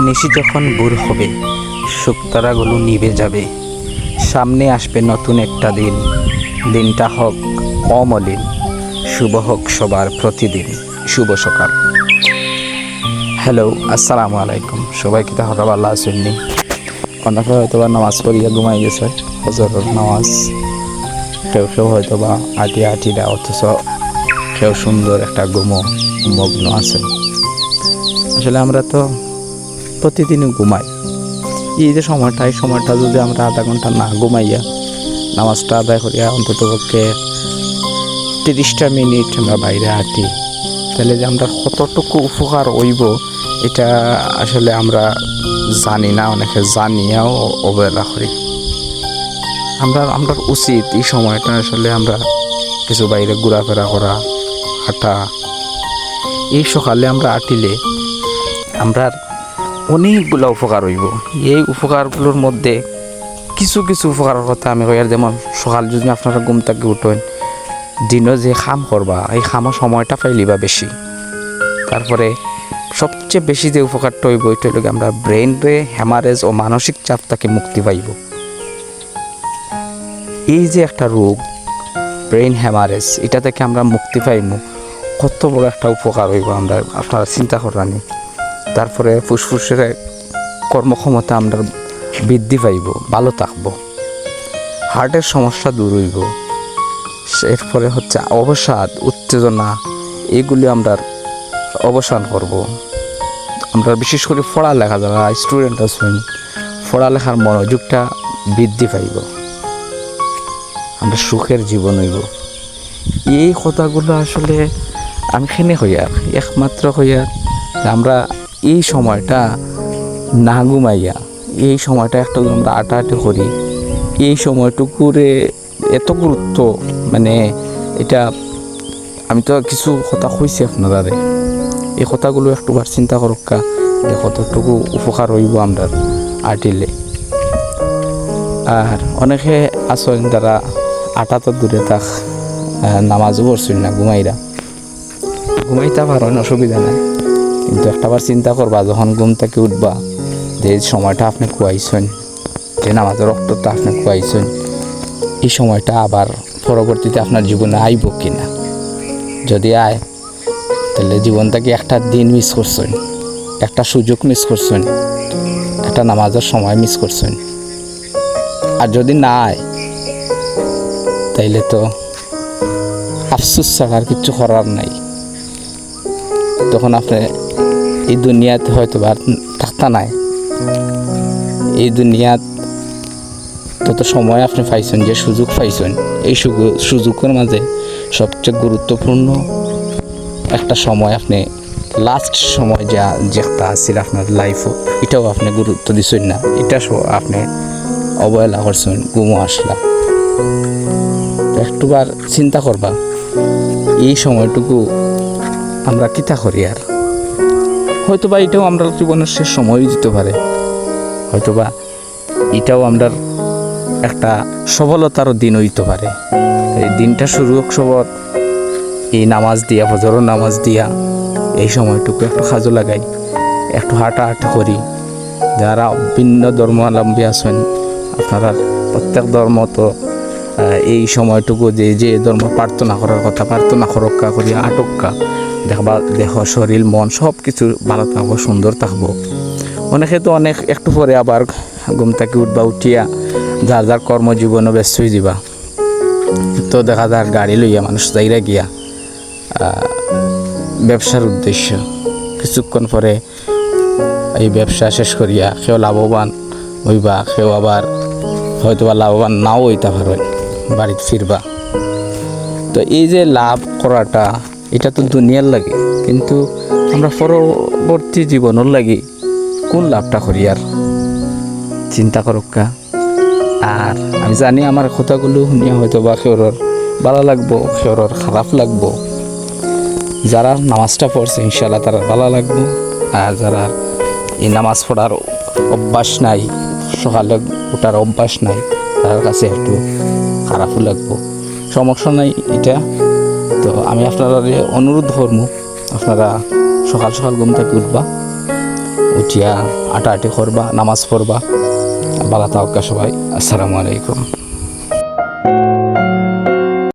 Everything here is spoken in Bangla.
নিশি যখন ভোর হবে শুকতারাগুলো নিভে যাবে। সামনে আসবে নতুন একটা দিন। দিনটা হোক অমলিন, শুভ হোক সবার প্রতিদিন। শুভ সকাল। হ্যালো, আসসালামু আলাইকুম। সবাইকে তাহলে আল্লাহ আসেননি অনেকে হয়তো বা নামাজ পড়িয়া ঘুমাই গেছে হজরের নামাজ। কেউ কেউ হয়তো বা আটি আটি দেয় অথচ কেউ সুন্দর একটা গুমো মগ্ন আছে। আসলে আমরা তো প্রতিদিনই ঘুমাই। এই যে সময়টা, এই সময়টা যদি আমরা আধা ঘণ্টা না ঘুমাইয়া নামাজটা আদায় করিয়া অন্তত পক্ষে তিরিশটা মিনিট আমরা বাইরে হাঁটি, তাহলে যে আমরা কতটুকু উপকার হইব, এটা আসলে আমরা জানি না, অনেকে জানিয়াও অবহেলা করি। আমরা আমরা উচিত এই সময়টা আসলে আমরা কিছু বাইরে ঘোরাফেরা করা, হাঁটা। এই সকালে আমরা হাঁটিলে আমরা অনেকগুলো উপকার হইব। এই উপকারগুলোর মধ্যে কিছু কিছু উপকারের কথা আমি কই যেমন সকাল যদি আপনারা ঘুম থাকি উঠেন, দিনও যে খাম করবা, এই খামার সময়টা পাইলিবা বেশি। তারপরে সবচেয়ে বেশি যে উপকারটা হইব, এটা হলো আমরা ব্রেন রে হ্যামারেজ ও মানসিক চাপ থেকে মুক্তি পাইব। এই যে একটা রোগ ব্রেন হ্যামারেজ এটা থেকে আমরা মুক্তি পাইব কত বড় একটা উপকার হইব আমরা, আপনারা চিন্তা করানি তারপরে ফুসফুসের কর্মক্ষমতা আমরা বৃদ্ধি পাইব, ভালো থাকব। হার্টের সমস্যা দূর হইব। এরপরে হচ্ছে অবসাদ, উত্তেজনা, এগুলি আমরা অবসান করব। আমরা বিশেষ করে পড়ালেখা, যারা স্টুডেন্ট আছেন, পড়ালেখার মনোযোগটা বৃদ্ধি পাইব। আমরা সুখের জীবন হইব। এই কথাগুলো আসলে আমি খেনে হইয়া, একমাত্র হইয়া যে আমরা এই সময়টা না ঘুমাইয়া, এই সময়টা একটু আমরা আটাআটি করি। এই সময়টুকুরে এত গুরুত্ব মানে এটা আমি তো কিছু কথা কইছি আপনারা এই কথাগুলো একটুবার চিন্তা করক্কা যে কতটুকু উপকার হইব আমরা আটিলে। আর অনেকে আছেন যারা আটা তো দূরে থাক নামাজও পড়ছেন না, ঘুমাইরা। ঘুমাইতে পারেন, অসুবিধা নাই। কিন্তু একটাবার চিন্তা করবা, যখন ঘুম থেকে উঠবা, যে সময়টা আপনি খুয়াইছেন, যে নামাজের রক্তটা আপনি খুয়াইছেন, এই সময়টা আবার পরবর্তীতে আপনার জীবনে আইব কিনা? যদি আয়, তাহলে জীবনটাকে একটা দিন মিস করছেন, একটা সুযোগ মিস করছেন, একটা নামাজের সময় মিস করছেন। আর যদি না আয়, তাইলে তো আফসুস ছাড়া আর কিচ্ছু করার নাই। তখন আপনি এই দুনিয়াতে হয়তো আর থাকতা নাই। এই দুনিয়াত তত সময় আপনি পাইছেন, যে সুযোগ পাইছেন, এই সুযোগ- সুযোগের মাঝে সবচেয়ে গুরুত্বপূর্ণ একটা সময় আপনি লাস্ট সময় যা যেটা আছিল আপনার লাইফও এটাও আপনি গুরুত্ব দিচ্ছেন না। এটা আপনি অবহেলা করছেন গুমো আসলা। একটুবার চিন্তা করবা, এই সময়টুকু আমরা কিতা করি আর? হয়তো বা এটাও আমরা জীবনের শেষ সময়ই দিতে পারে। হয়তো বা এটাও আমরা একটা সফলতারও দিন হইতে পারে। এই দিনটা শুরু হোক সবর এই নামাজ দিয়া ফজরও নামাজ দিয়া, এই সময়টুকু একটু খাজু লাগাই, একটু হাঁটা হাঁটা করি। যারা ভিন্ন ধর্মাবলম্বী আছেন, আপনারা প্রত্যেক ধর্ম তো এই সময়টুকু যে যে ধর্ম প্রার্থনা করার কথা, প্রার্থনা করক্কা করি আটক্কা দেখবা দেহ, শরীর, মন সব কিছু ভালো থাকব সুন্দর থাকব। অনেকে তো অনেক একটু পরে আবার ঘুম থেকে উঠবা, উঠিয়া যার যার কর্মজীবনও ব্যস্ত হয়ে যাবা তো দেখা যার গাড়ি লইয়া মানুষ যাইরা গিয়া ব্যবসার উদ্দেশ্য। কিছুক্ষণ পরে এই ব্যবসা শেষ করিয়া কেউ লাভবান হইবা, কেউ আবার হয়তো বা লাভবান নাও হইতে পারে, বাড়িতে ফিরবা। তো এই যে লাভ করাটা এটা তো দুনিয়ার লাগে। কিন্তু আমরা পরবর্তী জীবনের লাগে কোন লাভটা করি আর? চিন্তা করক্কা আর আমি জানি আমার কথাগুলো শুনিয়া হয়তো বা সেওর ভালো লাগবো সেওর খারাপ লাগবো। যারা নামাজটা পড়ছে ইনশাল্লাহ তারা ভালো লাগবো। আর যারা এই নামাজ পড়ার অভ্যাস নাই, সকালে ওঠার অভ্যাস নাই তার কাছে একটু খারাপও লাগবো। সমস্যা নাই এটা। তো আমি আপনারা অনুরোধ করব, আপনারা সকাল সকাল ঘুম থেকে উঠবা, উঠিয়া আটা আটি করবা, নামাজ পড়বা। বালা তাওকা সবাই। আসসালামু আলাইকুম।